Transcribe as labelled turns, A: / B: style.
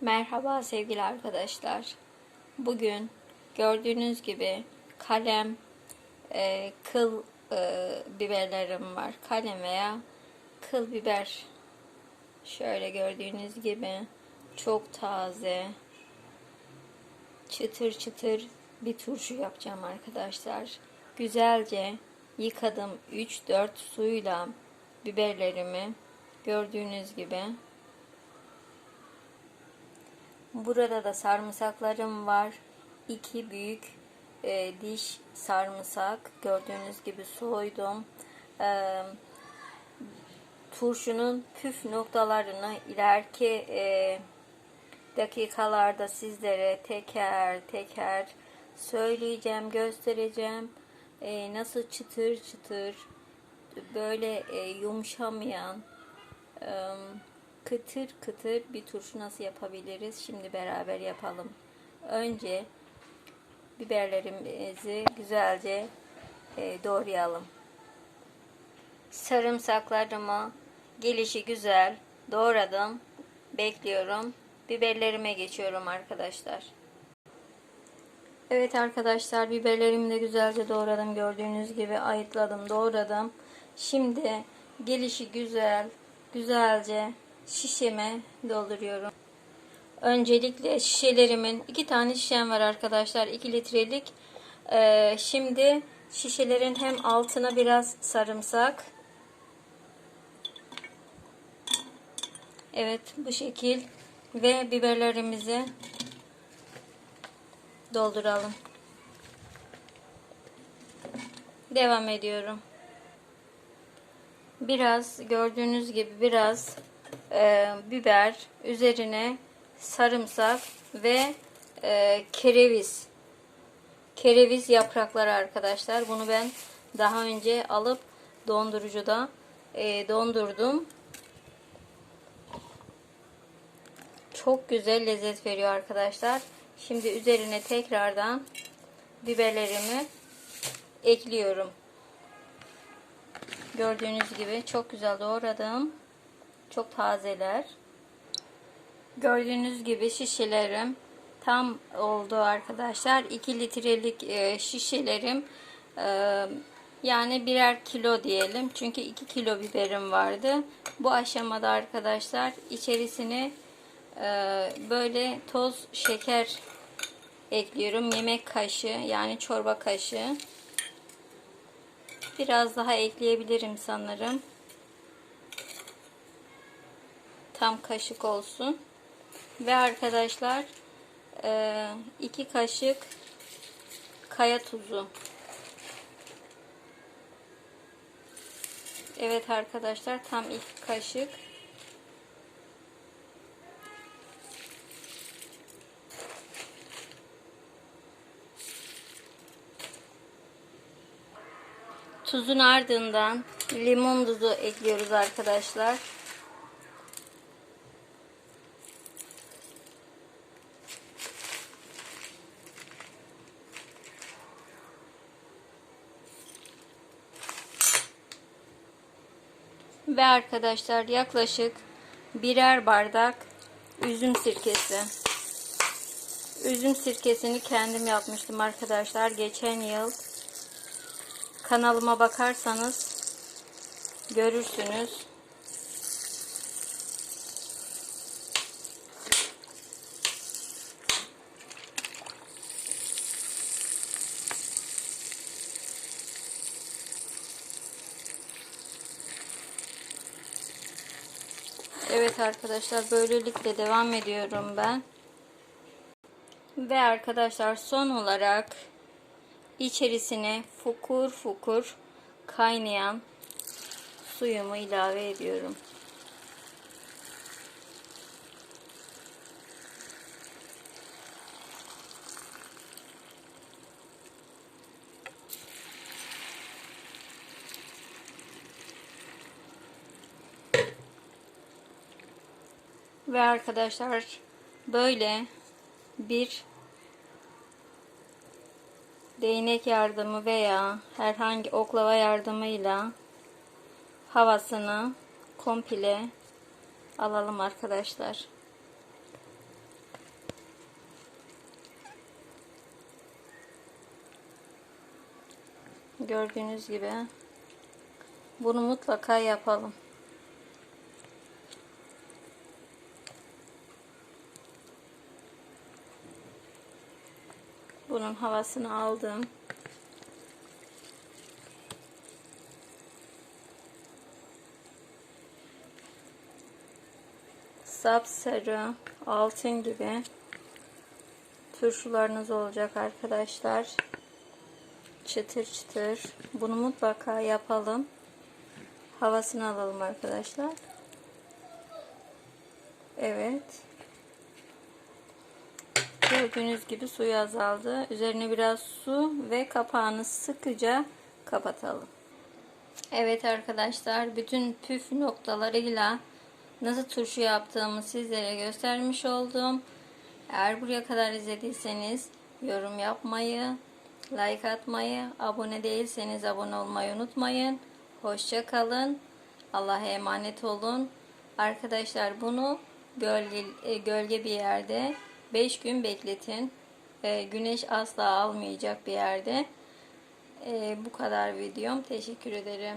A: Merhaba sevgili arkadaşlar. Bugün gördüğünüz gibi kalem, e, kıl e, biberlerim var. Kalem veya kıl biber. Şöyle gördüğünüz gibi çok taze, çıtır çıtır bir turşu yapacağım arkadaşlar. Güzelce yıkadım 3-4 suyla biberlerimi gördüğünüz gibi Burada da sarımsaklarım var. İki büyük e, diş sarımsak. Gördüğünüz gibi soydum. E, turşunun püf noktalarını ileriki e, dakikalarda sizlere teker teker söyleyeceğim, göstereceğim. E, nasıl çıtır çıtır böyle e, yumuşamayan e, kıtır kıtır bir turşu nasıl yapabiliriz? Şimdi beraber yapalım. Önce biberlerimizi güzelce e, doğrayalım. Sarımsaklarımı gelişi güzel doğradım. Bekliyorum. Biberlerime geçiyorum arkadaşlar. Evet arkadaşlar biberlerimi de güzelce doğradım. Gördüğünüz gibi ayıtladım, doğradım. Şimdi gelişi güzel, güzelce şişeme dolduruyorum. Öncelikle şişelerimin iki tane şişem var arkadaşlar. 2 litrelik. Ee, şimdi şişelerin hem altına biraz sarımsak. Evet bu şekil. Ve biberlerimizi dolduralım. Devam ediyorum. Biraz gördüğünüz gibi biraz e, biber, üzerine sarımsak ve e, kereviz. Kereviz yaprakları arkadaşlar. Bunu ben daha önce alıp dondurucuda e, dondurdum. Çok güzel lezzet veriyor arkadaşlar. Şimdi üzerine tekrardan biberlerimi ekliyorum. Gördüğünüz gibi çok güzel doğradım. Çok tazeler. Gördüğünüz gibi şişelerim tam oldu arkadaşlar. 2 litrelik e, şişelerim e, yani birer kilo diyelim. Çünkü 2 kilo biberim vardı. Bu aşamada arkadaşlar içerisine e, böyle toz şeker ekliyorum. Yemek kaşığı yani çorba kaşığı. Biraz daha ekleyebilirim sanırım. Tam kaşık olsun. Ve arkadaşlar e, iki kaşık kaya tuzu. Evet arkadaşlar tam iki kaşık. Tuzun ardından limon tuzu ekliyoruz arkadaşlar. Ve arkadaşlar yaklaşık birer bardak üzüm sirkesi. Üzüm sirkesini kendim yapmıştım arkadaşlar. Geçen yıl kanalıma bakarsanız görürsünüz. Evet arkadaşlar böylelikle devam ediyorum ben. Ve arkadaşlar son olarak içerisine fukur fukur kaynayan suyumu ilave ediyorum. Ve arkadaşlar böyle bir değnek yardımı veya herhangi oklava yardımıyla havasını komple alalım arkadaşlar. Gördüğünüz gibi bunu mutlaka yapalım. Bunun havasını aldım. Sapsarı, altın gibi turşularınız olacak arkadaşlar. Çıtır çıtır. Bunu mutlaka yapalım. Havasını alalım arkadaşlar. Evet. Gördüğünüz gibi suyu azaldı. Üzerine biraz su ve kapağını sıkıca kapatalım. Evet arkadaşlar bütün püf noktalarıyla nasıl turşu yaptığımı sizlere göstermiş oldum. Eğer buraya kadar izlediyseniz yorum yapmayı, like atmayı, abone değilseniz abone olmayı unutmayın. Hoşça kalın. Allah'a emanet olun. Arkadaşlar bunu gölge, e, gölge bir yerde 5 gün bekletin. E, Güneş asla almayacak bir yerde. E, Bu kadar videom. Teşekkür ederim.